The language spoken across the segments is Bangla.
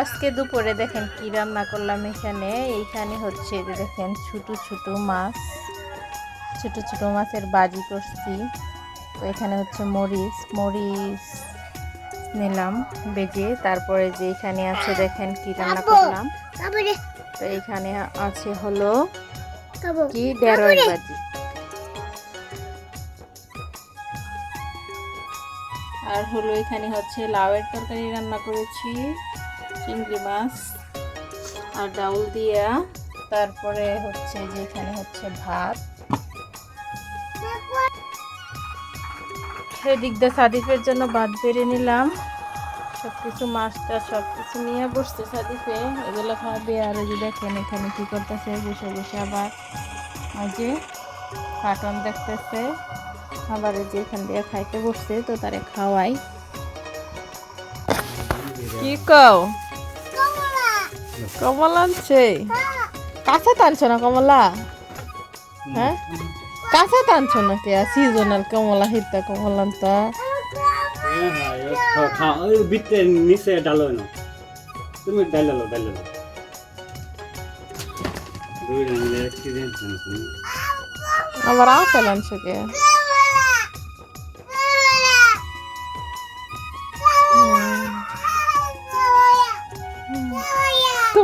আজকে দুপুরে দেখেন কি রান্না করলাম এখানে। এইখানে হচ্ছে যে দেখেন ছোট ছোট মাছ ছোট ছোট মাছের বাজি করছি। তো এখানে হচ্ছে মরিচ মরিচ নিলাম বেজে তারপরে যে এখানে আছে দেখেন কি রান্না করলাম। তো এখানে আছে হলো কি ডেরোর বাজি। আর হলো এখানে হচ্ছে লাউয়ের তরকারি রান্না করেছি। চিংড়ি মাছ আর ডাউল দিয়া। তারপরে হচ্ছে যে এখানে হচ্ছে ভাত। এদিক দিয়ে সাদিফের জন্য ভাত বেড়ে নিলাম। সব কিছু মাছটা সব কিছু নিয়ে বসছে সাদিফে। এগুলো খাবে আর এই যে দেখেন এখানে কি করতেছে, বসে বসে আবার যে কার্টুন দেখতেছে। আবার যে এখান দিয়ে খাইতে বসছে, তো তারে খাওয়াই। কি কও? কমলা আনছে। কাঁচা টানছো না কমলা? হ্যাঁ? কাঁচা টানছো না কে? সিজনাল কমলা হিতা কমলা আনতা। বিতে নিচে ডালো না তুমি ডালালো ডালালো আবার আপেল কে?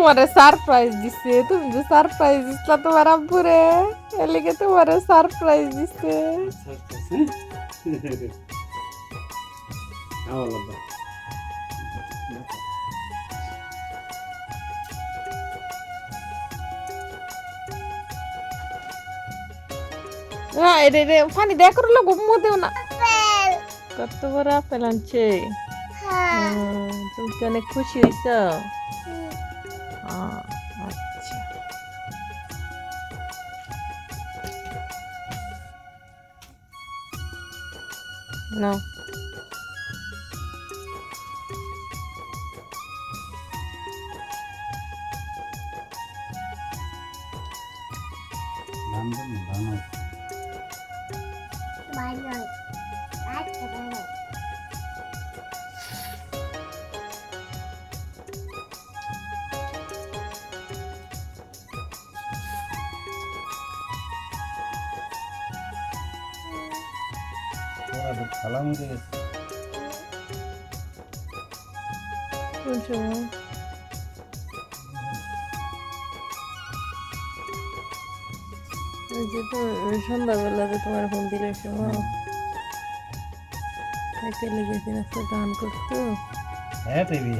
তোমারে সারপ্রাইজ দিছে তুমি যে সারপ্রাইজ দিছলা তোমার আব্বুরে এলিগে তোমারে সারপ্রাইজ দিছে। এটা রে ফানি দেখ করল ঘুমো দেও না। কত বড় আপেল আনছে। হুম, তুমি কি অনেক খুশি হয়েছ নাও মরে গেছে? যে তোমার ফোন দিলে সময় লেগেছি না গান করতো। হ্যাঁ বেবি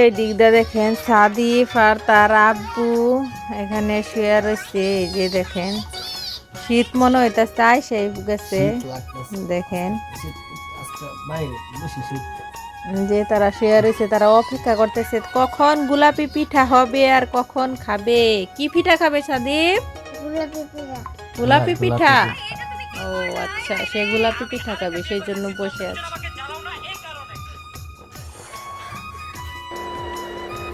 এই দিকটা দেখেন সাদিফ আর তার আব্বু। এখানে শুয়ে রয়েছে এই যে দেখেন। শীত মনে হইতাছে তাই সেই গেছে। দেখেন। শীত যে তারা শুয়ে রয়েছে তারা অপেক্ষা করতেছে কখন গোলাপি পিঠা হবে আর কখন খাবে? কি পিঠা খাবে সাদীপ গোলাপি পিঠা। গোলাপি হ্যাঁ, পিঠা? ও আচ্ছা সে গোলাপি পিঠা খাবে সেই জন্য বসে আছে।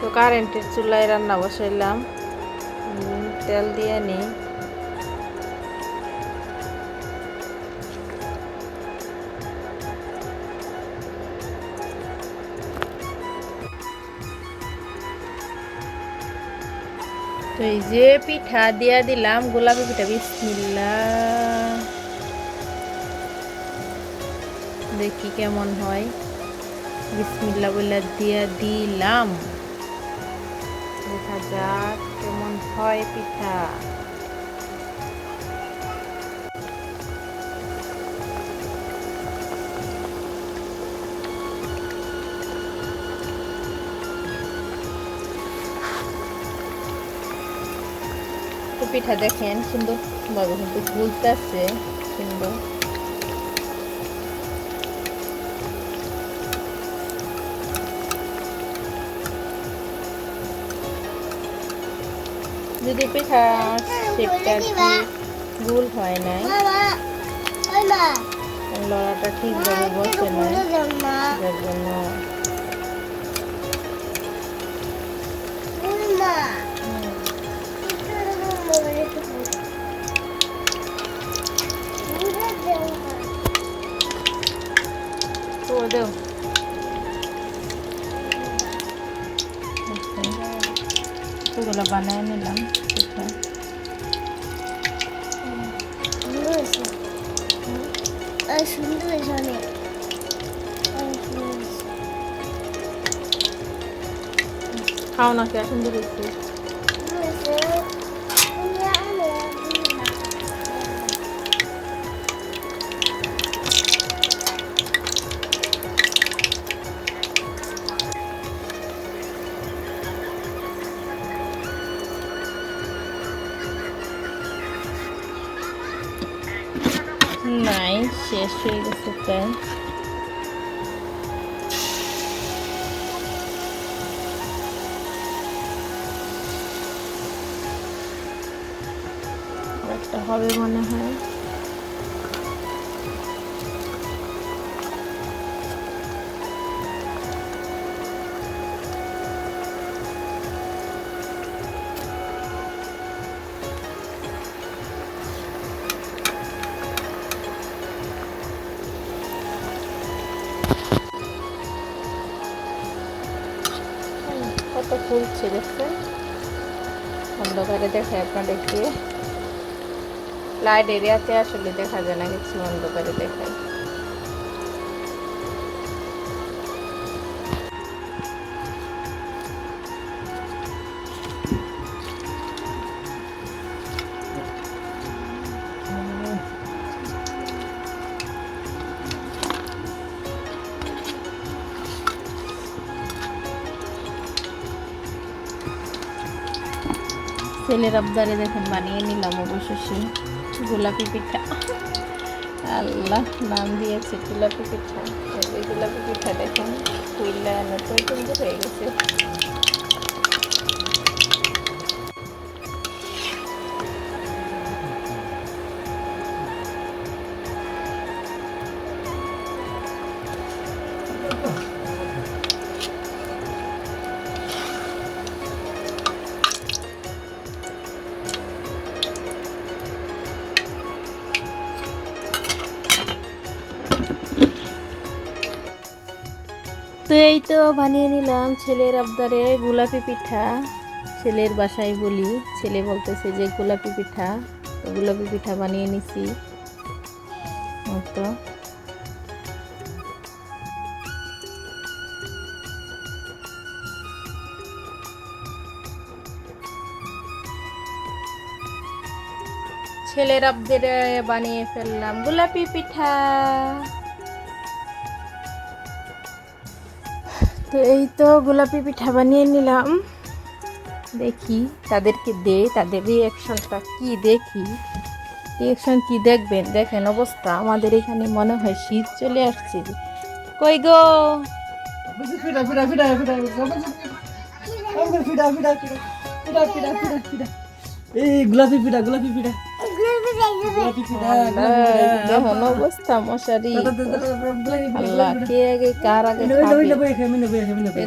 তো কারেন্টের চুলায় রান্না বসাইলাম। তেল দিয়ে নিই। তো এই যে পিঠা দিয়া দিলাম, গোলাপি পিঠা, বিসমিল্লা। দেখি কেমন হয়। বিসমিল্লা বলে দিয়া দিলাম। দেখা যাক। হয় পিঠা। পিঠা দেখেন সুন্দর ভাবে কিন্তু ফুলতেছে সুন্দর। যদি পিঠা শেপটা গোল হয় নাই লড়াটা ঠিকভাবে বসে নাই যার জন্য কতগুলো বানিয়ে নিলাম। পিঠা সুন্দর অনেক খাও না কে সুন্দর হয়েছে। নাই শেষ হয়ে গেছে প্রায়। একটা হবে মনে হয়। কত ফুলছে দেখছেন অন্ধকারে দেখায় আপনাদেরকে লাইট এরিয়াতে আসলে দেখা যায় না কিছু অন্ধকারে দেখায়। ছেলের আবদারে দেখেন, বানিয়ে নিলাম অবশেষে। গোলাপি পিঠা। আল্লাহ, নাম দিয়েছে গোলাপি পিঠা। গোলাপি পিঠা দেখেন ফুইলা নতুন হয়ে গেছে। তো এই তো বানিয়ে নিলাম ছেলের আবদারে গোলাপি পিঠা। ছেলের বাসায় বলি, ছেলে বলতেছে যে গোলাপি পিঠা গোলাপি পিঠা বানিয়ে নিছি। তো। ছেলের আবদারে বানিয়ে ফেললাম গোলাপি পিঠা। তো এই তো গোলাপি পিঠা বানিয়ে নিলাম দেখি তাদেরকে দে তাদের রিয়াকশনটা কি দেখি রিয়াকশন কি দেখবেন দেখেন অবস্থা আমাদের এখানে মনে হয় শীত চলে আসছে কই গো এই গোলাপি পিঠা গোলাপি পিঠা দেখুন অবস্থা মশারি আল্লাহ কে আগে কার আগে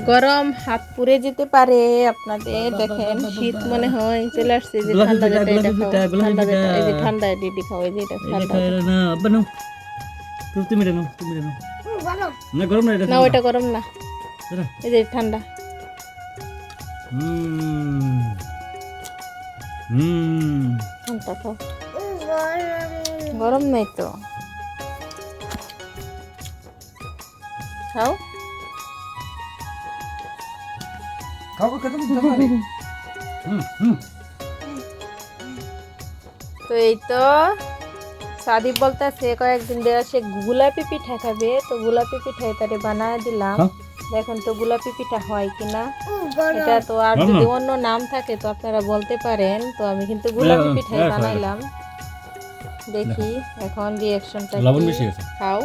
গরম হাত পুড়ে যেতে পারে আপনাদের দেখেন শীত মনে হয় চলে আসছে যে ঠান্ডা যেটা এটা ঠান্ডা যেটা এই যে ঠান্ডা খাও এই যে এটা ঠান্ডা না আব্বা তুমি তুমি নাও তুমি নাও না গরম না এটা না গরম না দাঁড়া। এই যে ঠান্ডা হুম। হুম ঠান্ডা খাও গরম। নাই তো। খাও। খাব তো এই তো সাদিক বলতেছে কয়েকদিন দেওয়া সে গোলাপি পিঠা খাবে তো গোলাপি পিঠা তারে বানায় দিলাম। হ্যাঁ। দেখেন তো গোলাপি পিঠা হয় কিনা। এটা তো আর যদি অন্য নাম থাকে তো আপনারা বলতে পারেন। তো আমি কিন্তু গোলাপি হ্যাঁ, পিঠাই হ্যাঁ, বানাইলাম। দেখি এখন রিয়াকশনটা লবণ বেশি গেছে। খাও